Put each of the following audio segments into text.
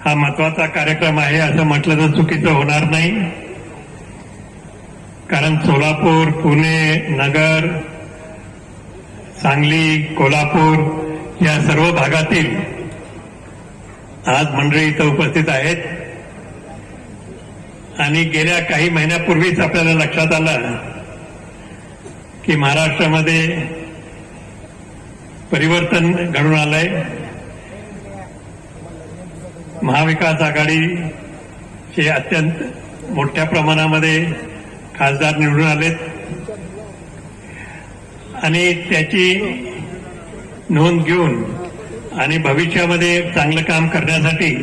हा महत्त्वाचा कार्यक्रम आहे असं म्हटलं तर चुकीचं होणार नाही. कारण सोलापूर पुणे नगर सांगली कोल्हापूर या सर्व भागातील आज मंडळी इथं उपस्थित आहेत. आणि गेल्या काही महिन्यापूर्वीच आपल्याला लक्षात आलं की महाराष्ट्रामध्ये परिवर्तन घडून आलंय. महाविकास आघाडीचे अत्यंत मोठ्या प्रमाणामध्ये खासदार निवडून आलेत. आणि त्याची नोंद घेऊन आणि भविष्यामध्ये चांगलं काम करण्यासाठी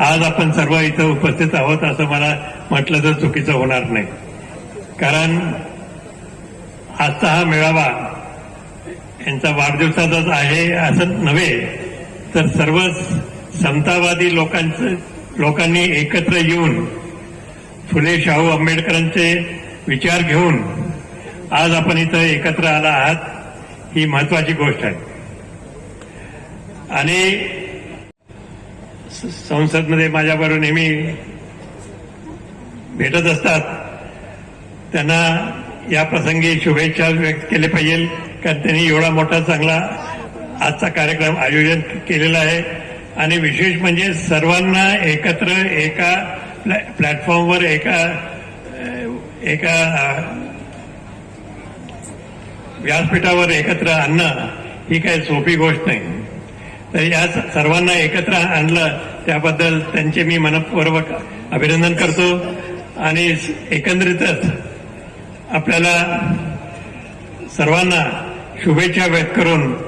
आज आपण सर्व इथं उपस्थित आहोत असं मला म्हटलं तर चुकीचं होणार नाही. कारण आजचा हा मेळावा यांचा वाढदिवसाचाच आहे असं नव्हे तर सर्व समतावादी लोकांचं लोकांनी एकत्र येऊन फुले शाहू आंबेडकरांचे विचार घेऊन आज आपण इथं एकत्र आला आहात ही महत्वाची गोष्ट आहे. आणि संसदमध्ये माझ्याबरोबर नेहमी भेटत असतात. त्यांना या प्रसंगी शुभेच्छा व्यक्त केले पाहिजे कारण त्यांनी एवढा मोठा चांगला आजचा कार्यक्रम आयोजन केलेला आहे. आणि विशेष म्हणजे सर्वांना एकत्र एका प्लॅ- प्लॅटफॉर्मवर एका एका व्यासपीठावर एकत्र आणणं ही काही सोपी गोष्ट नाही. तर या सर्वांना एकत्र आणलं त्याबद्दल त्यांचे मी मनपूर्वक अभिनंदन करतो. आणि एकंदरीतच आपल्याला सर्वांना शुभेच्छा व्यक्त करून